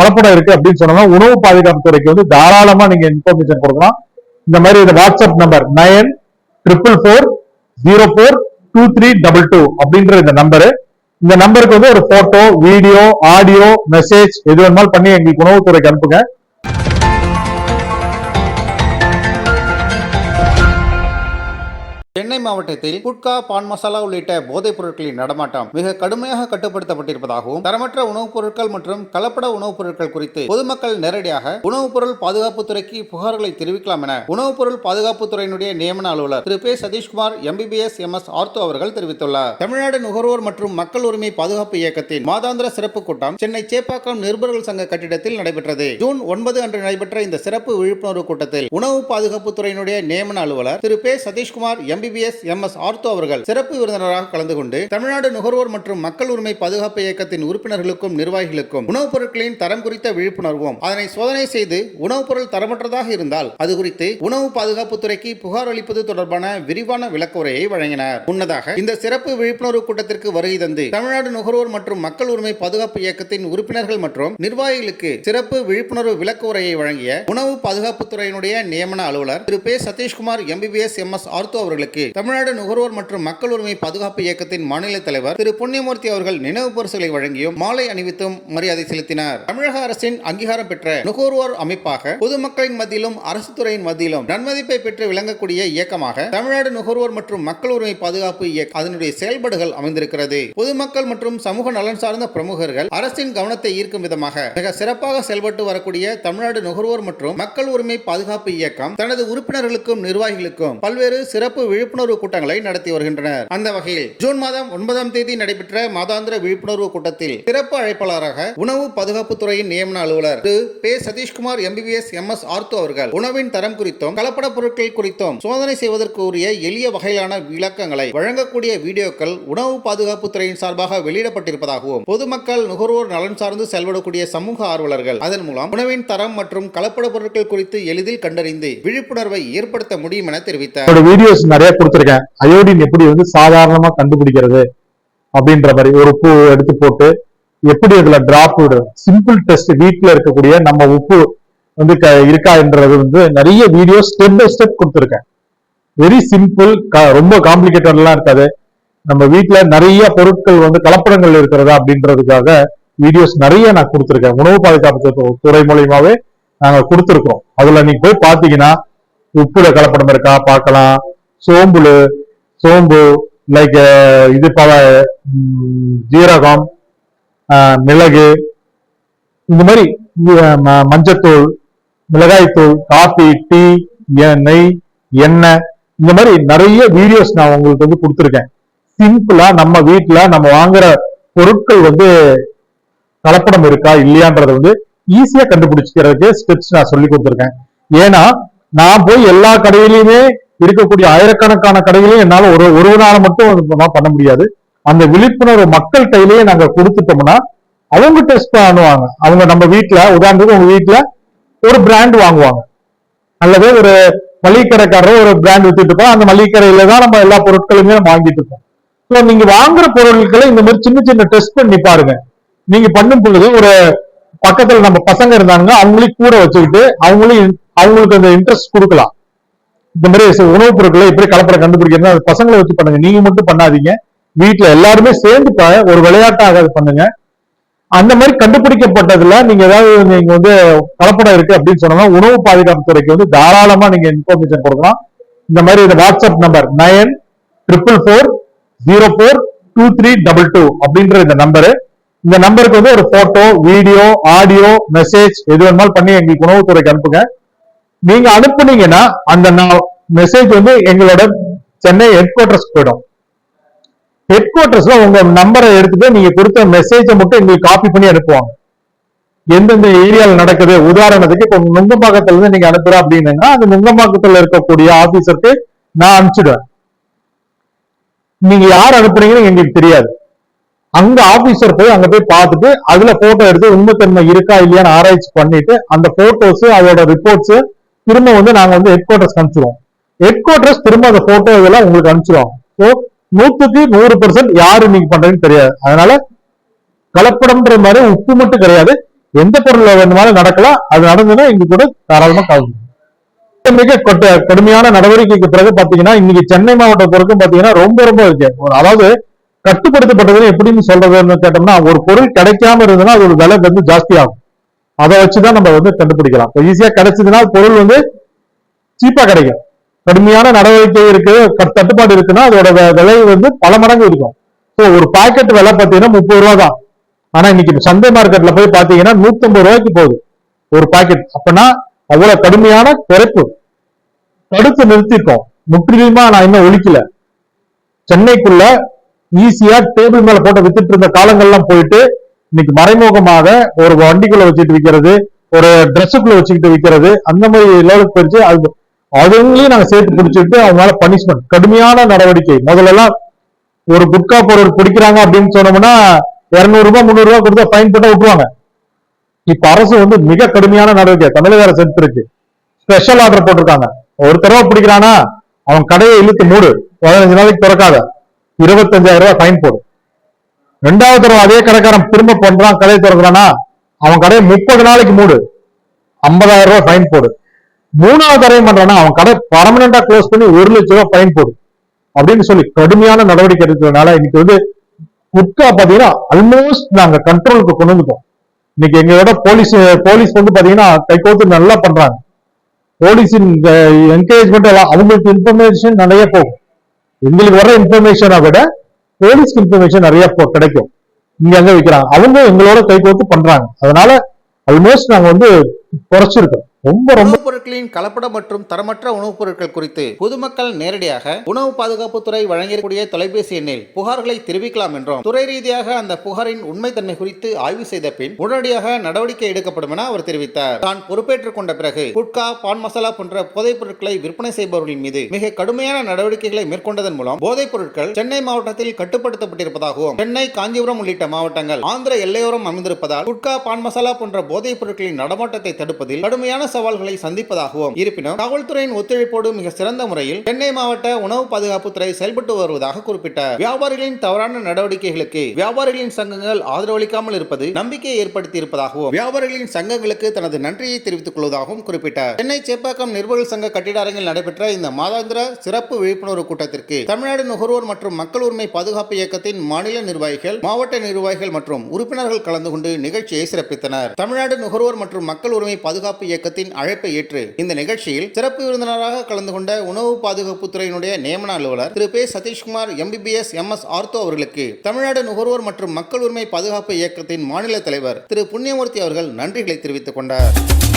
கலப்படம் இருக்கு அப்படின்னு சொன்னா உணவு பாதுகாப்பு துறைக்கு வந்து தாராளமா நீங்க இன்ஃபர்மேஷன் கொடுக்கலாம். இந்த மாதிரி இந்த WhatsApp number nine triple four zero four two three double two அப்படின்ற இந்த நம்பரு இந்த நம்பருக்கு வந்து ஒரு போட்டோ வீடியோ ஆடியோ மெசேஜ் எது வேணுமாலும் பண்ணி எங்களுக்கு உணவுத்துறைக்கு அனுப்புங்க. மாவட்டத்தில் குட்கா பான் மசாலா உள்ளிட்ட போதைப் பொருட்களின் நடமாட்டம் மிக கடுமையாக கட்டுப்படுத்தப்பட்டிருப்பதாகவும் தரமற்ற உணவுப் பொருட்கள் மற்றும் கலப்பட உணவுப் பொருட்கள் குறித்து பொதுமக்கள் நேரடியாக உணவுப் பொருள் பாதுகாப்புத் துறைக்கு புகார்களை தெரிவிக்கலாம் என உணவுப் பொருள் பாதுகாப்பு துறையினுடைய நியமன அலுவலர் திரு. பே. Sathish Kumar MBBS M S ortho அவர்கள் தெரிவித்துள்ளார். தமிழ்நாடு நுகர்வோர் மற்றும் மக்கள் உரிமை பாதுகாப்பு இயக்கத்தின் மாதாந்திர சிறப்பு கூட்டம் சென்னை சேப்பாக்கம் நிருபர்கள் சங்க கட்டிடத்தில் நடைபெற்றது. ஜூன் ஒன்பது அன்று நடைபெற்ற இந்த சிறப்பு விழிப்புணர்வு கூட்டத்தில் உணவு பாதுகாப்புத்துறையினுடைய நியமன அலுவலர் திரு. பே. Sathish Kumar MBBS M S ortho அவர்கள் சிறப்பு விருந்தினராக கலந்து கொண்டு தமிழ்நாடு நுகர்வோர் மற்றும் மக்கள் உரிமை பாதுகாப்பு இயக்கத்தின் உறுப்பினர்களுக்கும் நிர்வாகிகளுக்கும் உணவுப் பொருட்களின் தரம் குறித்த விழிப்புணர்வும். அதனை சோதனை செய்து உணவுப் பொருள் தரமற்றதாக இருந்தால் அது குறித்து உணவு பாதுகாப்பு துறைக்கு புகார் அளிப்பது தொடர்பான விரிவான விளக்குரையை வழங்கினார். முன்னதாக இந்த சிறப்பு விழிப்புணர்வு கூட்டத்திற்கு வருகை தந்து தமிழ்நாடு நுகர்வோர் மற்றும் மக்கள் உரிமை பாதுகாப்பு இயக்கத்தின் உறுப்பினர்கள் மற்றும் நிர்வாகிகளுக்கு சிறப்பு விழிப்புணர்வு விளக்குரையை வழங்கிய உணவு பாதுகாப்பு துறையினுடைய நியமன அலுவலர் திரு. பே. Sathish Kumar MBBS M S ortho அவர்களுக்கு தமிழ்நாடு நுகர்வோர் மற்றும் மக்கள் உரிமை பாதுகாப்பு இயக்கத்தின் மாநில தலைவர் திரு புண்ணியமூர்த்தி அவர்கள் நினைவு பரிசுகளை வழங்கியும் மாலை அணிவித்தும் மரியாதை செலுத்தினார். தமிழக அரசின் அங்கீகாரம் பெற்ற நுகர்வோர் அமைப்பாக பொதுமக்களின் மத்தியிலும் அரசு துறையின் மத்தியிலும் நன்மதிப்பை பெற்று விளங்கக்கூடிய இயக்கமாக தமிழ்நாடு நுகர்வோர் மற்றும் மக்கள் உரிமை பாதுகாப்பு இயக்கம் அதனுடைய செயல்பாடுகள் அமைந்திருக்கிறது. பொதுமக்கள் மற்றும் சமூக நலன் சார்ந்த பிரமுகர்கள் அரசின் கவனத்தை ஈர்க்கும் விதமாக மிக சிறப்பாக செயல்பட்டு வரக்கூடிய தமிழ்நாடு நுகர்வோர் மற்றும் மக்கள் உரிமை பாதுகாப்பு இயக்கம் தனது உறுப்பினர்களுக்கும் நிர்வாகிகளுக்கும் பல்வேறு சிறப்பு விழிப்புணர்வு கூட்டங்களை நடத்தி வருகின்றனர். அந்த வகையில் ஜூன் மாதம் ஒன்பதாம் தேதி நடைபெற்ற மாதாந்திர விழிப்புணர்வு கூட்டத்தில் சிறப்பு அழைப்பாளராக உணவு பாதுகாப்பு துறையின் நியமன அலுவலர் திரு பே Sathish Kumar MBBS M S ortho அவர்கள். உணவின் தரம் குறித்தும் கலப்பட பொருட்கள் குறித்தும் சோதனை செய்வதற்கு உரிய எளிய வகையிலான விளக்கங்களை வழங்கக்கூடிய வீடியோக்கள் உணவு பாதுகாப்பு துறையின் சார்பாக வெளியிடப்பட்டிருப்பதாகவும் பொதுமக்கள் நுகர்வோர் நலன் சார்ந்து செயல்படக்கூடிய சமூக ஆர்வலர்கள் அதன் மூலம் உணவின் தரம் மற்றும் கலப்பட பொருட்கள் குறித்து எளிதில் கண்டறிந்து விழிப்புணர்வை ஏற்படுத்த முடியும் என தெரிவித்தார். கொடுத்துருக்கேன். அயோடின் எப்படி வந்து சாதாரணமா கண்டுபிடிக்கிறது அப்படின்ற மாதிரி ஒரு உப்பு எடுத்து போட்டு எப்படி அதுல டிராப் விடுறது சிம்பிள் டெஸ்ட் வீட்ல இருக்கக்கூடிய நம்ம உப்பு வந்து க- இருக்கான்றது வந்து நிறைய வீடியோ ஸ்டெப் பை ஸ்டெப் கொடுத்துருக்கேன். வெரி சிம்பிள் ரொம்ப காம்ப்ளிகேட்டட்லாம் இருக்காது. நம்ம வீட்டுல நிறைய பொருட்கள் வந்து கலப்படங்கள் இருக்கிறதா அப்படின்றதுக்காக வீடியோஸ் நிறைய நான் கொடுத்துருக்கேன். உணவு பாதுகாப்பு துறை மூலியமாவே நாங்க கொடுத்துருக்கோம் அதுல நீங்க போய் பாத்தீங்கன்னா உப்புல கலப்படம் இருக்கா பார்க்கலாம். சோம்புல சோம்பு லைக் இது பல ஜீரகம் ஆஹ், மிளகு இந்த மாதிரி மஞ்சத்தூள் மிளகாய்த்தூள் காஃபி டீ எ- நெய் எண்ணெய் இந்த மாதிரி நிறைய வீடியோஸ் நான் உங்களுக்கு வந்து கொடுத்துருக்கேன். சிம்பிளா நம்ம வீட்டுல நம்ம வாங்குற பொருட்கள் வந்து கலப்படம் இருக்கா இல்லையான்றத வந்து ஈஸியா கண்டுபிடிச்சிக்கிறதுக்கு ஸ்டெப்ஸ் நான் சொல்லி கொடுத்துருக்கேன். ஏன்னா நான் போய் எல்லா கடையிலயுமே இருக்கக்கூடிய ஆயிரக்கணக்கான கடைகளையும் என்னால் ஒரு ஒரு நாள் மட்டும் பண்ண முடியாது. அந்த விழிப்புணர்வு மக்கள் கையிலேயே நாங்க கொடுத்துட்டோம்னா அவங்க டெஸ்ட் பண்ணுவாங்க. அவங்க நம்ம வீட்டுல உதாரணத்துக்கு உங்க வீட்டுல ஒரு பிராண்ட் வாங்குவாங்க. அல்லது ஒரு மளிகைக்கடைக்காரர் ஒரு பிராண்ட் வித்துட்டு இருப்போம் அந்த மளிகைக்கடையில தான் நம்ம எல்லா பொருட்களுமே வாங்கிட்டு இருக்கோம். ஸோ நீங்க வாங்குற பொருட்களை இந்த மாதிரி சின்ன சின்ன டெஸ்ட் பண்ணி பாருங்க. நீங்க பண்ணும் பொழுது ஒரு பக்கத்துல நம்ம பசங்க இருந்தாங்க அவங்களையும் கூட வச்சுக்கிட்டு அவங்களையும் அவங்களுக்கு அந்த இன்ட்ரெஸ்ட் கொடுக்கலாம். இந்த மாதிரி உணவுப் பொருட்களை எப்படி கலப்படம் கண்டுபிடிக்கிறது அது பசங்களை வச்சு பண்ணுங்க. நீங்க மட்டும் பண்ணாதீங்க. வீட்ல எல்லாருமே சேர்ந்து ஒரு விளையாட்டாக அது பண்ணுங்க. அந்த மாதிரி கண்டுபிடிக்கப்பட்டதுல நீங்க ஏதாவது நீங்க வந்து கலப்படம் இருக்கு அப்படின்னு சொன்னா உணவு பாதுகாப்பு துறைக்கு வந்து தாராளமா நீங்க இன்ஃபர்மேஷன் கொடுக்கலாம். இந்த மாதிரி இந்த WhatsApp number nine triple four zero four two three double two அப்படின்ற இந்த நம்பரு இந்த நம்பருக்கு வந்து ஒரு போட்டோ வீடியோ ஆடியோ மெசேஜ் எது வேணுமாலும் பண்ணி எங்களுக்கு உணவுத்துறைக்கு அனுப்புங்க. நீங்க அனுப்புனீங்கன்னா அந்த மெசேஜ் வந்து எங்களோட சென்னை ஹெட் குவார்டர்ஸ் போயிடும். ஹெட் குவார்டர்ஸ்ல உங்க நம்பரை எடுத்துட்டு நீங்க கொடுத்த மெசேஜை மட்டும் எங்களுக்கு காப்பி பண்ணி அனுப்புவாங்க. எந்தெந்த ஏரியால நடக்குது? உதாரணத்துக்கு இப்போ நுங்கம்பாக்கத்துல இருந்து நீங்க அனுப்புற அப்படின்னா அந்த நுங்கம்பாக்கத்துல இருக்கக்கூடிய ஆபீசருக்கு நான் அனுப்பிச்சிடுவேன். நீங்க யார் அனுப்புறீங்கன்னு எங்களுக்கு தெரியாது. அங்க ஆபீசர் போய் அங்க போய் பார்த்துட்டு அதுல போட்டோ எடுத்து உண்மைத்தன்மை இருக்கா இல்லையான்னு ஆராய்ச்சி பண்ணிட்டு அந்த போட்டோஸ் அதோட ரிப்போர்ட்ஸ் திரும்ப வந்து நாங்க வந்து ஹெட் குவார்டர்ஸ் அனுப்பிச்சிடுவோம் ஹெட் குவார்டர்ஸ் திரும்ப அந்த போட்டோ இதெல்லாம் உங்களுக்கு அனுப்பிச்சிடுவோம் ஸோ நூத்துக்கு நூறு பெர்சன்ட் யாரு நீங்க பண்றீங்கன்னு தெரியாது. அதனால கலப்படம்ன்ற மாதிரி உப்பு மட்டும் கிடையாது. எந்த பொருள் வேணுமாலும் நடக்கலாம். அது நடந்ததுன்னா இங்க கூட தாராளமா கலந்து மிக கடுமையான நடவடிக்கைக்கு பிறகு பாத்தீங்கன்னா இன்னைக்கு சென்னை மாவட்டம் பொறுக்கும் பாத்தீங்கன்னா ரொம்ப ரொம்ப இருக்கு. அதாவது கட்டுப்படுத்தப்பட்டது எப்படின்னு சொல்றதுன்னு கேட்டோம்னா ஒரு பொருள் கிடைக்காம இருந்ததுன்னா அதோட விலை வந்து ஜாஸ்தி ஆகும். அதை வச்சுதான் நம்ம வந்து கண்டுபிடிக்கலாம். இப்போ ஈஸியா கிடைச்சதுன்னா பொருள் வந்து சீப்பா கிடைக்கும். கடுமையான நடவடிக்கை இருக்கு தட்டுப்பாடு இருக்குன்னா அதோட விலை வந்து பல மடங்கு இருக்கும். ஸோ ஒரு பாக்கெட் விலை பார்த்தீங்கன்னா முப்பது ரூபா தான். ஆனா இன்னைக்கு சந்தை மார்க்கெட்ல போய் பாத்தீங்கன்னா 150 ரூபாய்க்கு போகுது ஒரு பாக்கெட் அப்படின்னா அவ்வளவு கடுமையான குறைப்பு. தடுத்து நிறுத்திட்டோம் முற்றிலுமா நான் இன்னும் ஒழிக்கல. சென்னைக்குள்ள ஈஸியா டேபிள் மேல போட்டு வித்துட்டு இருந்த காலங்கள்லாம் போயிட்டு இன்னைக்கு மறைமுகமாக ஒரு வண்டிக்குள்ள வச்சுட்டு விற்கிறது ஒரு ட்ரெஸ்ஸுக்குள்ள வச்சுக்கிட்டு விற்கிறது அந்த மாதிரி லெவலுக்கு போயிடுச்சு. அது அவங்களையும் நாங்க சேர்த்து பிடிச்சிட்டு அவங்களால பனிஷ்மெண்ட் கடுமையான நடவடிக்கை. முதல்ல எல்லாம் ஒரு குட்கா பொருள் பிடிக்கிறாங்க அப்படின்னு சொன்னோம்னா இருநூறு ரூபாய் முந்நூறு ரூபாய் கொடுத்தா ஃபைன் போட்டா விட்டுருவாங்க. இப்ப அரசு வந்து மிக கடுமையான நடவடிக்கை தமிழக அரசு எடுத்திருக்கு ஸ்பெஷல் ஆர்டர் போட்டிருக்காங்க. ஒரு தடவை பிடிக்கிறானா? அவன் கடையை இழுத்து மூடு. பதினஞ்சு நாளைக்கு திறக்காத. இருபத்தஞ்சாயிரம் ரூபாய் ஃபைன் போடு. ரெண்டாவது தடவை அதே கடைக்காரன் திரும்ப பண்றான் கடையை திறக்கிறானா? அவன் கடையை முப்பது நாளைக்கு மூடு. ஐம்பதாயிரம் ரூபாய் ஃபைன் போடு. மூணாவது தடவை பண்றானா? அவன் கடை பர்மனண்டா க்ளோஸ் பண்ணி ஒரு லட்சம் ரூபாய் ஃபைன் போடு. அப்படின்னு சொல்லி கடுமையான நடவடிக்கை எடுத்ததுனால இன்னைக்கு வந்து குட்கா பாத்தீங்கன்னா ஆல்மோஸ்ட் நாங்க கண்ட்ரோலுக்கு கொண்டு வந்துட்டோம். இன்னைக்கு எங்களோட போலீஸ் போலீஸ் வந்து பாத்தீங்கன்னா கைகோத்து நல்லா பண்றாங்க. போலீஸின் என்கரேஜ்மெண்ட் எல்லாம் அவங்களுக்கு இன்ஃபர்மேஷன் நிறைய போகும். எங்களுக்கு வர இன்ஃபர்மேஷனை விட போலீஸ்க்கு இன்ஃபர்மேஷன் நிறைய கிடைக்கும். இங்க அங்க வைக்கிறாங்க அவங்க எங்களோட கைகோத்து பண்றாங்க. அதனால ஆல்மோஸ்ட் நாங்க வந்து குறைச்சிருக்கோம். ரொம்ப ரொம்ப உணவுப் பொருட்களின் கலப்படம் மற்றும் தரமற்ற உணவுப் பொருட்கள் குறித்து பொதுமக்கள் நேரடியாக உணவு பாதுகாப்புத்துறை வழங்கக்கூடிய தொலைபேசி எண்ணில் புகார்களை தெரிவிக்கலாம் என்றும். துறை ரீதியாக அந்த புகாரின் உண்மைத்தன்மை குறித்து ஆய்வு செய்த பின் உடனடியாக நடவடிக்கை எடுக்கப்படும் என அவர் தெரிவித்தார். தான் பொறுப்பேற்றுக் கொண்ட பிறகு குட்கா பான் மசாலா போன்ற போதைப் பொருட்களை விற்பனை செய்பவர்களின் மீது மிக கடுமையான நடவடிக்கைகளை மேற்கொண்டதன் மூலம் போதைப் பொருட்கள் சென்னை மாவட்டத்தில் கட்டுப்படுத்தப்பட்டிருப்பதாகவும் சென்னை காஞ்சிபுரம் உள்ளிட்ட மாவட்டங்கள் ஆந்திர எல்லையோரம் அமைந்திருப்பதால் குட்கா பான் மசாலா போன்ற போதைப் பொருட்களின் நடமாட்டத்தை தடுப்பதில் கடுமையான சவால்களை சந்திப்பதாகவும் இருப்பினும் காவல்துறையின் ஒத்துழைப்போடு மிக சிறந்த முறையில் சென்னை மாவட்ட உணவு பாதுகாப்புத்துறை செயல்பட்டு வருவதாக குறிப்பிட்டார். வியாபாரிகளின் தவறான நடவடிக்கைகளுக்கு வியாபாரிகளின் சங்கங்கள் ஆதரவளிக்காமல் இருப்பது நம்பிக்கையை ஏற்படுத்தி இருப்பதாகவும் வியாபாரிகளின் சங்கங்களுக்கு தனது நன்றியை தெரிவித்துக் கொள்வதாகவும் குறிப்பிட்டார். சென்னை சேப்பாக்கம் நிர்வாக சங்க கட்டிட அரங்கில் நடைபெற்ற இந்த மாதாந்திர சிறப்பு விழிப்புணர்வு கூட்டத்திற்கு தமிழ்நாடு நுகர்வோர் மற்றும் மக்கள் உரிமை பாதுகாப்பு இயக்கத்தின் மாநில நிர்வாகிகள் மாவட்ட நிர்வாகிகள் மற்றும் உறுப்பினர்கள் கலந்து கொண்டு நிகழ்ச்சியை சிறப்பித்தனர். தமிழ்நாடு நுகர்வோர் மற்றும் மக்கள் உரிமை பாதுகாப்பு இயக்கத்தின் அழைப்பை ஏற்று இந்த நிகழ்ச்சியில் சிறப்பு விருந்தினராக கலந்து கொண்ட உணவு பாதுகாப்பு துறையினுடைய நியமன அலுவலர் திரு பே Sathish Kumar MBBS M S ortho அவர்களுக்கு தமிழ்நாடு நுகர்வோர் மற்றும் மக்கள் உரிமை பாதுகாப்பு இயக்கத்தின் மாநில தலைவர் திரு புண்ணியமூர்த்தி அவர்கள் நன்றிகளை தெரிவித்துக் கொண்டார்.